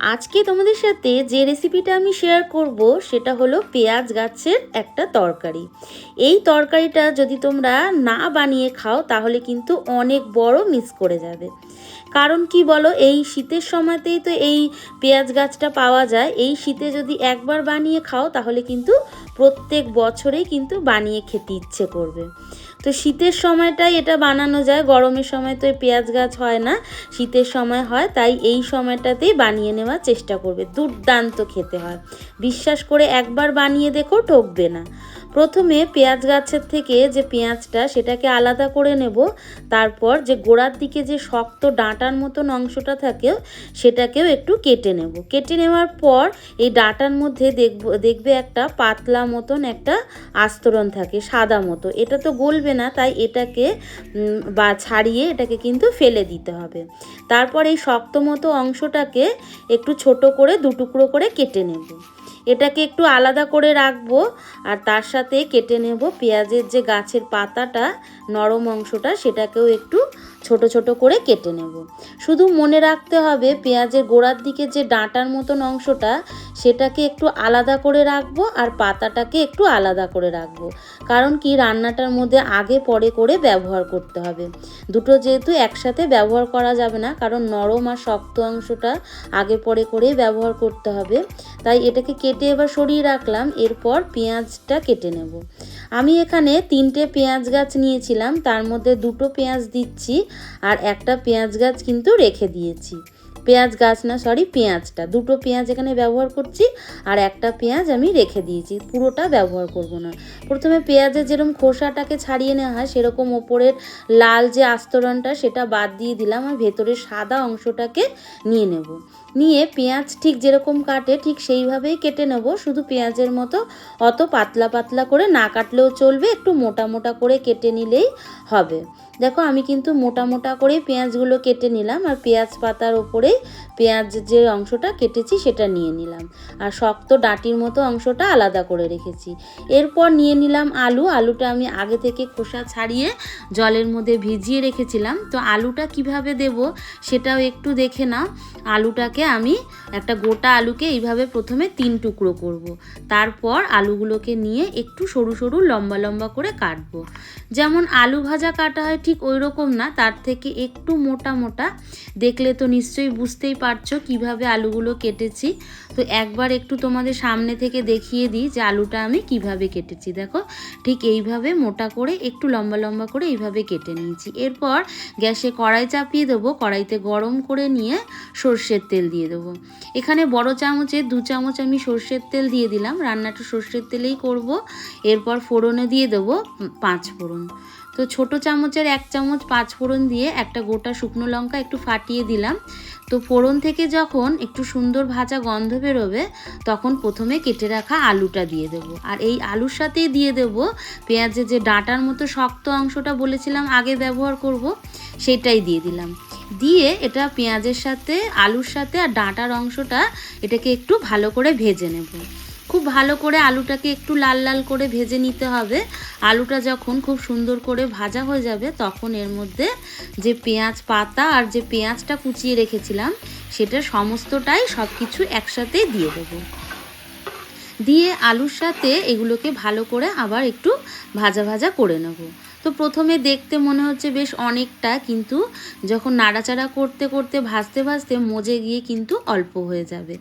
আজকে তোমাদের সাথে যে রেসিপিটা আমি শেয়ার করব, সেটা হলো পেঁয়াজ গাছের একটা তরকারি। এই তরকারিটা যদি তোমরা না বানিয়ে খাও, তাহলে কিন্তু অনেক বড় মিস করে যাবে। কারণ কি বলো, এই শীতের সময়তেই তো এই পেঁয়াজ গাছটা পাওয়া যায়। এই শীতে যদি একবার বানিয়ে খাও, তাহলে কিন্তু প্রত্যেক বছরেই কিন্তু বানিয়ে খেতে ইচ্ছে করবে। তো শীতের সময়টাই এটা বানানো যায়। গরমের সময় তো পেঁয়াজ গাছ হয় না, শীতের সময় হয়, তাই এই সময়টাতেই বানিয়ে নেওয়ার চেষ্টা করবে। দুর্দান্ত খেতে হয়। বিশ্বাস করে একবার বানিয়ে দেখো, ঠকবে না। প্রথমে পেঁয়াজ গাছের থেকে যে পেঁয়াজটা সেটাকে আলাদা করে নেব, তারপর যে গোড়ার দিকে যে শক্ত ডাঁটার মতন অংশটা থাকে সেটাকেও একটু কেটে নেব। কেটে নেওয়ার পর এই ডাঁটার মধ্যে দেখব, দেখবে একটা পাতলা মতন একটা আস্তরণ থাকে, সাদা মতো। এটা তো গলবে না, তাই এটাকে বা ছাড়িয়ে এটাকে কিন্তু ফেলে দিতে হবে। তারপর এই শক্ত মতো অংশটাকে একটু ছোট করে দুটুকরো করে কেটে নেব। এটাকে একটু আলাদা করে রাখব আর তার সাথে কেটে নেব পেঁয়াজের যে গাছের পাতাটা, নরম অংশটা, সেটাকেও একটু ছোট ছোট করে কেটে নেব। শুধু মনে রাখতে হবে পেঁয়াজের গোড়ার দিকে যে ডাঁটার মতন অংশটা, সেটাকে একটু আলাদা করে রাখব আর পাতাটাকে একটু আলাদা করে রাখব। কারণ কি, রান্নাটার মধ্যে আগে পরে করে ব্যবহার করতে হবে। দুটো যেহেতু একসাথে ব্যবহার করা যাবে না, কারণ নরম আর শক্ত অংশটা আগে পরে করেই ব্যবহার করতে হবে। তাই এটাকে কেটে এবার সরিয়ে রাখলাম, এরপর পেঁয়াজটা কেটে নেব। আমি এখানে তিনটে পেঁয়াজ গাছ নিয়েছিলাম, তার মধ্যে দুটো পেঁয়াজ দিচ্ছি। আর একটা পেঁয়াজ গাছ কিন্তু রেখে দিয়েছি। পেঁয়াজ গাছ না সরি পেঁয়াজটা। দুটো পেঁয়াজ এখানে ব্যবহার করছি আর একটা পেঁয়াজ আমি রেখে দিয়েছি। পুরোটা ব্যবহার করব না। প্রথমে পেঁয়াজের যেরকম খোসাটাকে ছাড়িয়ে নেওয়া হয়, সেরকম ওপরের লাল যে আস্তরণটা, সেটা বাদ দিয়ে দিলাম আর ভেতরের সাদা অংশটাকে নিয়ে নেব। নিয়ে পেঁয়াজ ঠিক যেরকম কাটে, ঠিক সেইভাবেই কেটে নেব। শুধু পেঁয়াজের মতো অত পাতলা পাতলা করে না কাটলেও চলবে, একটু মোটা মোটা করে কেটে নিলেই হবে। দেখো, আমি কিন্তু মোটা মোটা করে পেঁয়াজগুলো কেটে নিলাম আর পেঁয়াজ পাতার ওপরেই পেঁয়াজ যে অংশটা কেটেছি সেটা নিয়ে নিলাম। আর শক্ত ডাঁটির মতো অংশটা আলাদা করে রেখেছি। এরপর নিয়ে নিলাম আলু। আলুটা আমি আগে থেকে খোসা ছাড়িয়ে জলের মধ্যে ভিজিয়ে রেখেছিলাম। তো আলুটা কীভাবে দেব সেটাও একটু দেখে নাও। আলুটাকে আমি একটা গোটা আলুকে এইভাবে প্রথমে তিন টুকরো করব। তারপর আলুগুলোকে নিয়ে একটু সরু সরু লম্বা লম্বা করে কাটবো। যেমন আলু ভাজা কাটা হয় ঠিক ওই রকম না, তার থেকে একটু মোটা মোটা। দেখলে তো নিশ্চয়ই বুঝতেই পারছ কীভাবে আলুগুলো কেটেছি। তো একবার একটু তোমাদের সামনে থেকে দেখিয়ে দিই যে আলুটা আমি কীভাবে কেটেছি। দেখো, ঠিক এইভাবে মোটা করে, একটু লম্বা লম্বা করে এইভাবে কেটে নিয়েছি। এরপর গ্যাসে কড়াই চাপিয়ে দেবো, কড়াইতে গরম করে নিয়ে সর্ষের তেল দিয়ে দেবো। এখানে বড় চামচে, দু চামচ আমি সর্ষের তেল দিয়ে দিলাম। রান্নাটা সর্ষের তেলেই করব। এরপর ফোড়নে দিয়ে দেবো পাঁচ ফোড়ন। তো ছোট চামচের এক চামচ পাঁচ ফোড়ন দিয়ে একটা গোটা শুকনো লঙ্কা একটু ফাটিয়ে দিলাম। তো ফোড়ন থেকে যখন একটু সুন্দর ভাজা গন্ধ বেরোবে, তখন প্রথমে কেটে রাখা আলুটা দিয়ে দেবো। আর এই আলুর সাথেই দিয়ে দেবো পেঁয়াজের যে ডাঁটার মতো শক্ত অংশটা বলেছিলাম আগে ব্যবহার করব, সেটাই দিয়ে দিলাম। দিয়ে এটা পেঁয়াজের সাথে, আলুর সাথে আর ডাঁটার অংশটা এটাকে একটু ভালো করে ভেজে নেব। খুব ভালো করে আলুটাকে একটু লাল লাল করে ভেজে নিতে হবে। আলুটা যখন খুব সুন্দর করে ভাজা হয়ে যাবে, তখন এর মধ্যে যে পেঁয়াজ পাতা আর যে পেঁয়াজটা কুচিয়ে রেখেছিলাম, সেটা সমস্তটাই সব কিছু একসাথে দিয়ে দেবো। দিয়ে আলুর সাথে এগুলোকে ভালো করে আবার একটু ভাজা ভাজা করে নেব। তো প্রথমে দেখতে মনে হচ্ছে বেশ অনেকটা, কিন্তু যখন নাড়াচাড়া করতে করতে ভাজতে ভাজতে মজে গিয়ে কিন্তু অল্প হয়ে যাবে।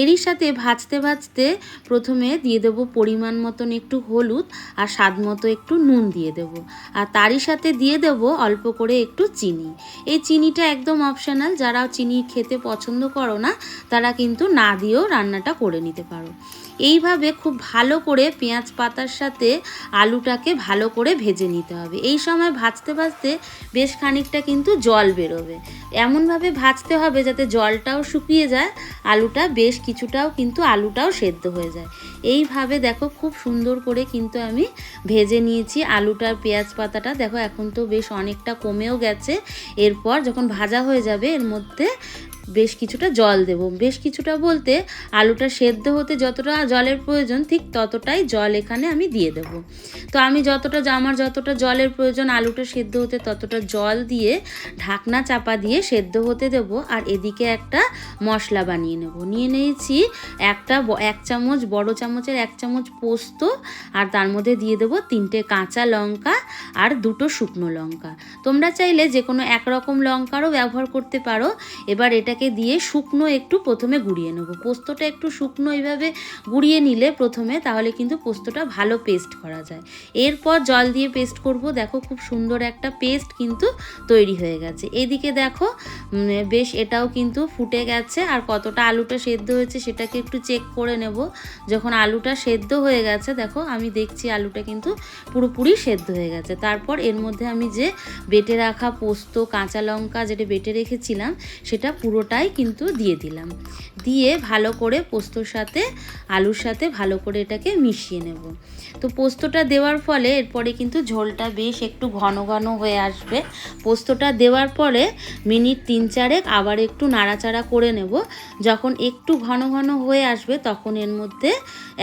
এরই সাথে ভাজতে ভাজতে প্রথমে দিয়ে দেবো পরিমাণ মতন একটু হলুদ আর স্বাদ মতো একটু নুন দিয়ে দেব। আর তারই সাথে দিয়ে দেব অল্প করে একটু চিনি। এই চিনিটা একদম অপশনাল, যারা চিনি খেতে পছন্দ করো না, তারা কিন্তু না দিয়েও রান্নাটা করে নিতে পারো। এইভাবে খুব ভালো করে পেঁয়াজ পাতার সাথে আলুটাকে ভালো করে ভেজে নিতে হবে। এই সময় ভাজতে ভাজতে বেশ খানিকটা কিন্তু জল বেরোবে। এমনভাবে ভাজতে হবে যাতে জলটাও শুকিয়ে যায়, আলুটা বেশ কিছুটাও কিন্তু আলুটাও সেদ্ধ হয়ে যায়। এইভাবে দেখো খুব সুন্দর করে কিন্তু আমি ভেজে নিয়েছি আলুটার পেঁয়াজ পাতাটা। দেখো এখন তো বেশ অনেকটা কমেও গেছে। এরপর যখন ভাজা হয়ে যাবে, এর মধ্যে বেশ কিছুটা জল দেব। বেশ কিছুটা বলতে আলুটা সেদ্ধ হতে যতটা জলের প্রয়োজন ঠিক ততটাই জল এখানে আমি দিয়ে দেব। তো আমি যতটা আমার যতটা জলের প্রয়োজন আলুটা সেদ্ধ হতে ততটা জল দিয়ে ঢাকনা চাপা দিয়ে সেদ্ধ হতে দেব আর এদিকে একটা মশলা বানিয়ে নেব। নিয়ে নিয়েছি একটা এক চামচ, বড় চামচের এক চামচ পোস্ত আর তার মধ্যে দিয়ে দেবো তিনটে কাঁচা লঙ্কা আর দুটো শুকনো লঙ্কা। তোমরা চাইলে যে কোনো একরকম লঙ্কারও ব্যবহার করতে পারো। এবার এটাকে দিয়ে শুকনো একটু প্রথমে গুঁড়িয়ে নেব। পোস্তটা একটু শুকনো এইভাবে গুঁড়িয়ে নিলে প্রথমে তাহলে কিন্তু পোস্তটা ভালো পেস্ট করা যায়। এরপর জল দিয়ে পেস্ট করব। দেখো খুব সুন্দর একটা পেস্ট কিন্তু তৈরি হয়ে গেছে। এদিকে দেখো বেশ এটাও কিন্তু ফুটে গেছে। আর কতটা আলুটা সেদ্ধ হয়েছে সেটাকে একটু চেক করে নেব। যখন আলুটা সেদ্ধ হয়ে গেছে, দেখো আমি দেখছি আলুটা কিন্তু পুরোপুরি সেদ্ধ হয়ে গেছে। তারপর এর মধ্যে আমি যে বেটে রাখা পোস্ত, কাঁচা লঙ্কা যেটা বেটে রেখেছিলাম, সেটা পুরোটাই কিন্তু দিয়ে দিলাম। দিয়ে ভালো করে পোস্তর সাথে, আলুর সাথে ভালো করে এটাকে মিশিয়ে নেব। তো পোস্তটা দেওয়ার ফলে এরপরে কিন্তু ঝোলটা বেশ একটু ঘন ঘন হয়ে আসবে। পোস্তটা দেওয়ার পরে মিনিট তিন চারেক আবার একটু নাড়াচাড়া করে নেব। যখন একটু ঘন ঘন হয়ে আসবে তখন এর মধ্যে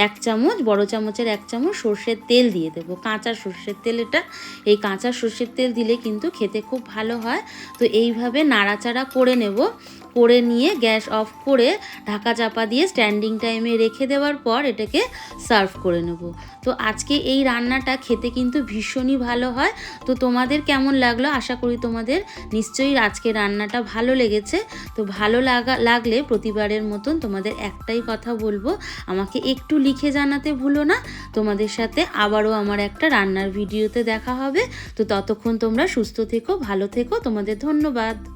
এক চামচ, বড় চামচের এক চামচ সর্ষের তেল দিয়ে দেবো। কাঁচা সর্ষের তেল এটা। এই কাঁচা সর্ষের তেল দিলে কিন্তু খেতে খুব ভালো হয়। তো এইভাবে নাড়াচাড়া করে নেব। করে নিয়ে গ্যাস অফ করে ঢাকা চাপা দিয়ে স্ট্যান্ডিং টাইমে রেখে দেওয়ার পর এটাকে সার্ভ করে নেব। তো আজকে এই রান্নাটা খেতে কিন্তু ভীষণই ভালো হয়। তো তোমাদের কেমন লাগল? আশা করি তোমাদের নিশ্চয়ই আজকে রান্নাটা ভালো লেগেছে। তো ভালো লাগা, লাগলে প্রতিবারের মতন তোমাদের একটাই কথা বলব, আমাকে একটু লিখে জানাতে ভুলো না। তোমাদের সাথে আবারও আমার একটা রান্নার ভিডিওতে দেখা হবে। তো ততক্ষণ তোমরা সুস্থ থেকো, ভালো থেকো। তোমাদের ধন্যবাদ।